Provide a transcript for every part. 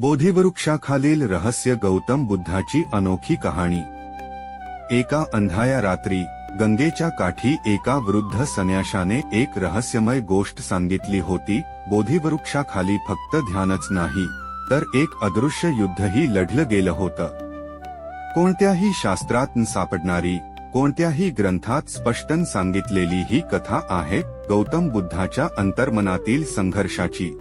बोधिवृक्षाखालील रहस्य गौतम बुद्धाची अनोखी कहाणी. एका अंधाया रात्री गंगेच्या काठी एका वृद्ध संन्याशाने एक रहस्यमय गोष्ट सांगितली होती बोधिवृक्षाखाली फक्त ध्यानच नाही तर एक अदृश्य युद्धही लढलं गेलं होतं. कोणत्याही शास्त्रात सापडणारी कोणत्याही ग्रंथात स्पष्टन सांगितलेली ही कथा आहे गौतम बुद्धाच्या अंतर्मनातील संघर्षाची.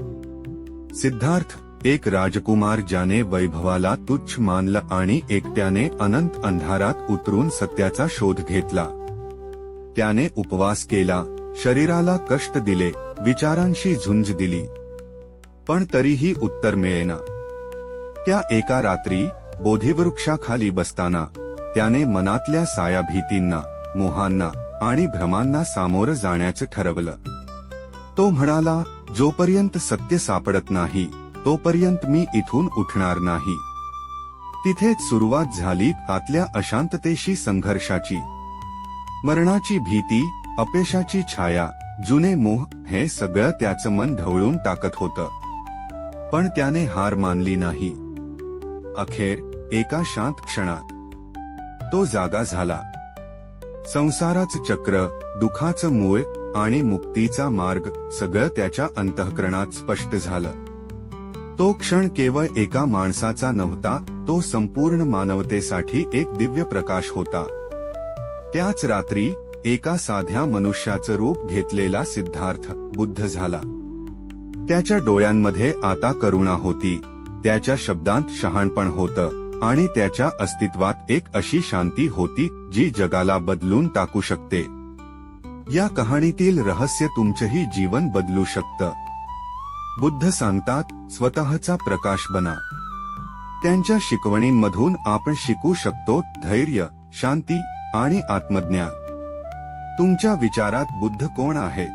सिद्धार्थ एक राजकुमार ज्याने वैभवाला तुच्छ मानलं आणि एकट्याने अनंत अंधारात उतरून सत्याचा शोध घेतला. त्याने उपवास केला शरीराला कष्ट दिले विचारांशी झुंज दिली. पण तरीही उत्तर मिळेना. त्या एका रात्री बोधिवृक्षाखाली बसताना त्याने मनातल्या साया भीतींना मोहांना आणि भ्रमांना सामोरं जाण्याचं ठरवलं. तो म्हणाला जोपर्यंत सत्य सापडत नाही तोपर्यंत मी इथून उठणार नाही. तिथेच सुरुवात झाली आतल्या अशांततेशी संघर्षाची. मरणाची भीती अपयशाची छाया जुने मोह हे सगळं त्याचं मन ढवळून टाकत होतं. पण त्याने हार मानली नाही. अखेर एका शांत क्षणात. तो जागा झाला. संसाराच चक्र दुखाचं मूळ आणि मुक्तीचा मार्ग सगळं त्याच्या अंतःकरणात स्पष्ट झालं. तो क्षण केवळ एका माणसाचा नव्हता तो संपूर्ण मानवतेसाठी एक दिव्य प्रकाश होता. त्याच रात्री एका साध्या मनुष्याचं रूप घेतलेला सिद्धार्थ बुद्ध झाला. त्याच्या डोळ्यांमध्ये आता करुणा होती. त्याच्या शब्दांत शहाणपण होतं आणि त्याच्या अस्तित्वात एक अशी शांती होती जी जगाला बदलून टाकू शकते. या कहाणीतील रहस्य तुमचंही जीवन बदलू शकतं. बुद्ध सांगतात स्वतःचा प्रकाश बना. त्यांच्या शिकवणींमधून आपण शिकू शकतो धैर्य शांती आणि आत्मज्ञान. तुमच्या विचारात बुद्ध कोण आहे?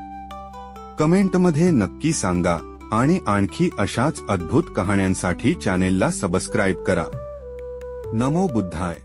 कमेंटमध्ये नक्की सांगा आणि आणखी अशाच अद्भुत कहाण्यांसाठी चॅनेलला सबस्क्राईब करा. नमो बुद्धाय.